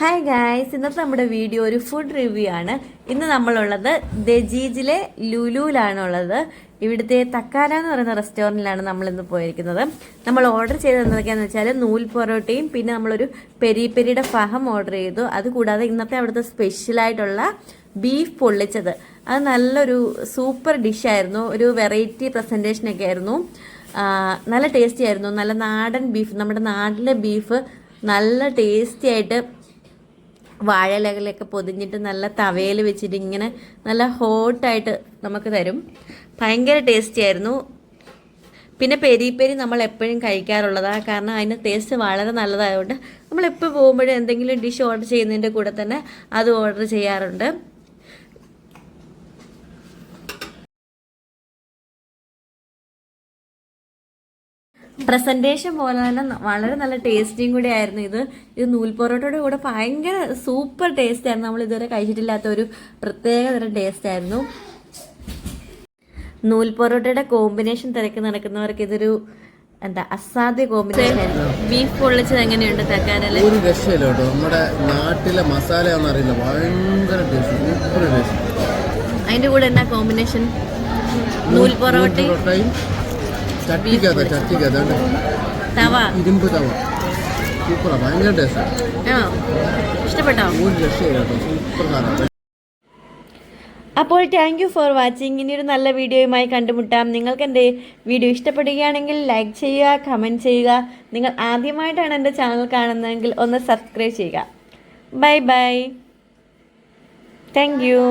Hi guys ഇന്നത്തെ നമ്മുടെ video ഒരു ഫുഡ് റിവ്യൂ ആണ്. ഇന്ന് നമ്മളുള്ളത് ദജീജിലെ ലുലുവിലാണുള്ളത്. ഇവിടുത്തെ തക്കാര എന്ന് പറയുന്ന റെസ്റ്റോറന്റിലാണ് നമ്മൾ ഇന്ന് പോയിരിക്കുന്നത്. നമ്മൾ ഓർഡർ ചെയ്തത് എന്തൊക്കെയാണെന്ന് വെച്ചാൽ നൂൽ പൊറോട്ടയും പിന്നെ നമ്മളൊരു പെരി പെരിയുടെ ഫഹം ഓർഡർ ചെയ്തു. അതുകൂടാതെ ഇന്നത്തെ അവിടുത്തെ സ്പെഷ്യലായിട്ടുള്ള ബീഫ് പൊള്ളിച്ചത്. അത് നല്ലൊരു സൂപ്പർ ഡിഷായിരുന്നു ഒരു വെറൈറ്റി പ്രസന്റേഷനൊക്കെ ആയിരുന്നു. നല്ല ടേസ്റ്റി ആയിരുന്നു. നല്ല നാടൻ ബീഫ് നമ്മുടെ നാട്ടിലെ ബീഫ് നല്ല ടേസ്റ്റി ആയിട്ട് വാഴയിലകളൊക്കെ പൊതിഞ്ഞിട്ട് നല്ല തവയിൽ വെച്ചിട്ട് ഇങ്ങനെ നല്ല ഹോട്ടായിട്ട് നമുക്ക് തരും. ഭയങ്കര ടേസ്റ്റി ആയിരുന്നു. പിന്നെ പെരി പെരി നമ്മൾ എപ്പോഴും കഴിക്കാറുള്ളതാണ് കാരണം അതിന്റെ ടേസ്റ്റ് വളരെ നല്ലതായതുകൊണ്ട് നമ്മൾ എപ്പോൾ പോകുമ്പോഴും എന്തെങ്കിലും ഡിഷ് ഓർഡർ ചെയ്യുന്നതിന്റെ കൂടെ തന്നെ അത് ഓർഡർ ചെയ്യാറുണ്ട്. പ്രസന്റേഷൻ പോലെ തന്നെ വളരെ നല്ല ടേസ്റ്റിയും കൂടി ആയിരുന്നു ഇത്. ഇത് നൂൽ പൊറോട്ടയുടെ കൂടെ ഭയങ്കര സൂപ്പർ ടേസ്റ്റ് ആയിരുന്നു. നമ്മൾ ഇതുവരെ കഴിച്ചിട്ടില്ലാത്ത ഒരു പ്രത്യേക തരം ടേസ്റ്റ് ആയിരുന്നു. നൂൽ പൊറോട്ടയുടെ കോമ്പിനേഷൻ തിരക്ക് നടക്കുന്നവർക്ക് ഇതൊരു എന്താ അസാധ്യ കോമ്പിനേഷൻ ആയിരുന്നു. ബീഫ് പൊള്ളിച്ചത് എങ്ങനെയുണ്ട് തക്കാനല്ലേ? ഒരു രക്ഷയില്ല കേട്ടോ. നമ്മുടെ നാട്ടിലെ മസാലയാണെന്ന് അറിയില്ല. ഭയങ്കര ടേസ്റ്റ് അതിന്റെ കൂടെ എന്നാ കോമ്പിനേഷൻ നൂൽ പൊറോട്ടയും തവ ഇരുമ്പ് തവ. സൂപ്പറാ ഭയങ്കര ടേസ്റ്റ് ആ. ഇഷ്ടപ്പെട്ടോ? ഒരു രക്ഷയില്ല സൂപ്പർ സാധനം. അപ്പോൾ താങ്ക് യു ഫോർ വാച്ചിങ് ഇനി ഒരു നല്ല വീഡിയോയുമായി കണ്ടുമുട്ടാം. നിങ്ങൾക്ക് എന്റെ വീഡിയോ ഇഷ്ടപ്പെടുകയാണെങ്കിൽ ലൈക്ക് ചെയ്യുക കമന്റ് ചെയ്യുക. നിങ്ങൾ ആദ്യമായിട്ടാണ് എന്റെ ചാനൽ കാണുന്നതെങ്കിൽ ഒന്ന് സബ്സ്ക്രൈബ് ചെയ്യുക. Bye bye thank you